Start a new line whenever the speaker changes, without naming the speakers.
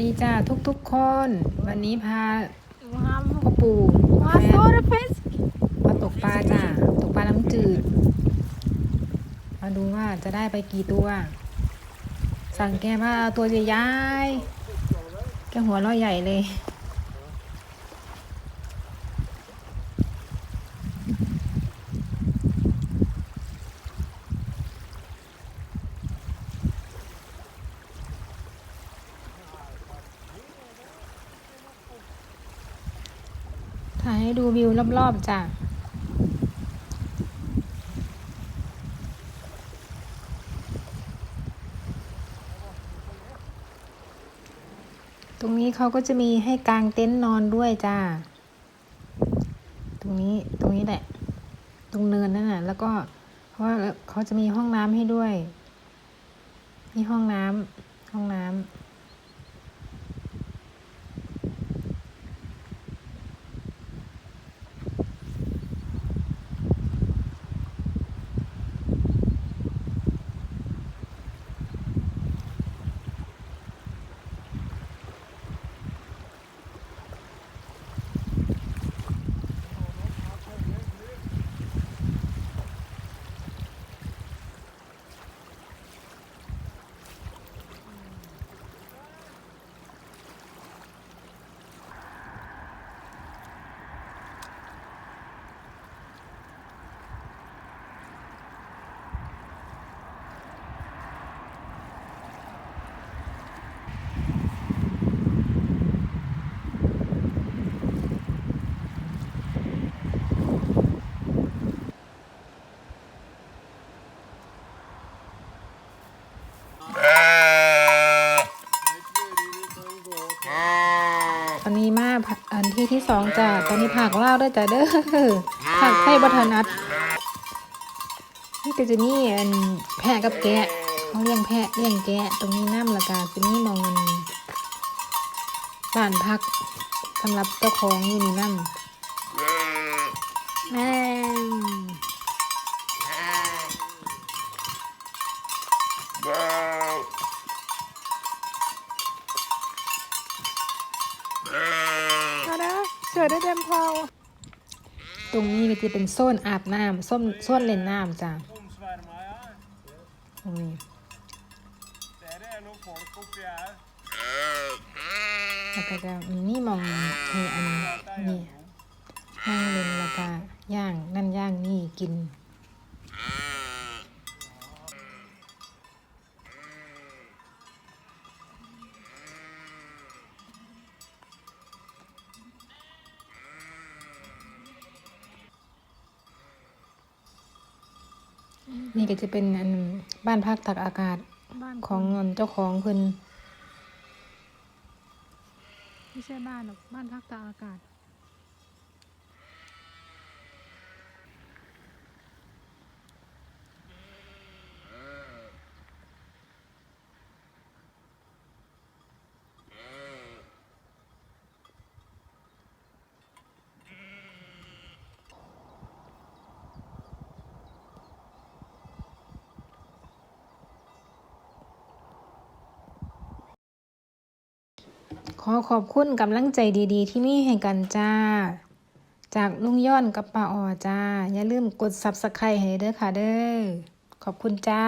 ดีจ้าทุกๆคน วันนี้พาพ่อปู่แฟ
sa
นมาตกปลาจ้าตกปลาน้ำจืด มาดูว่าจะได้ไปกี่ตัว สั่งแกว่าตัวใหญ่ๆแกหัวร้อยใหญ่เลย ถ่ายให้ดูวิวรอบๆจ้ะตรงนี้เขาก็จะมีให้กางเต็นท์นอนด้วยจ้า ตรงนี้ตรงนี้แหละ ตรงเนินนั่นน่ะ แล้วก็เพราะว่าเขาจะมีห้องน้ำให้ด้วย มีห้องน้ำห้องน้ำ ต อนนี้มาผักอันที่ที่สองจ้ะตอนนี้ผักเล่าวด้วยจ้ะเด้อผักไทยบัทนัดนี่ก็จะมีอันแพะกับแกะเขาเลี้ยงแพะเลี้ยงแกะ ตรงนี้น้ำละกาจะมีมองมันบ้านพักสำหรับเจ้าของอยู่นี่น้ำแม่มาเด้ อได้เต็มพอตรงนี้ก็จะเป็นโซนอาบน้ำส้มโซนเล่นน้ำจ้ะตรงนี้แล้วก็จะมีนี่มองนี่อันนี่นั่งเล่นแล้วก็ย่างนั่นย่างนี่กิน นี่ก็จะเป็นอันบ้านพักตักอากาศ
บ้าน
ของเจ้าของเพิ่น
ไม่ใช่บ้านหรอกบ้านพักตากอากาศ
อขอบคุณกำลังใจดีๆ ที่มีให้กันจ้า จากลุงย้อนกับป้าออจ้า อย่าลืมกด subscribe ให้เด้อค่ะเด้อ ขอบคุณจ้า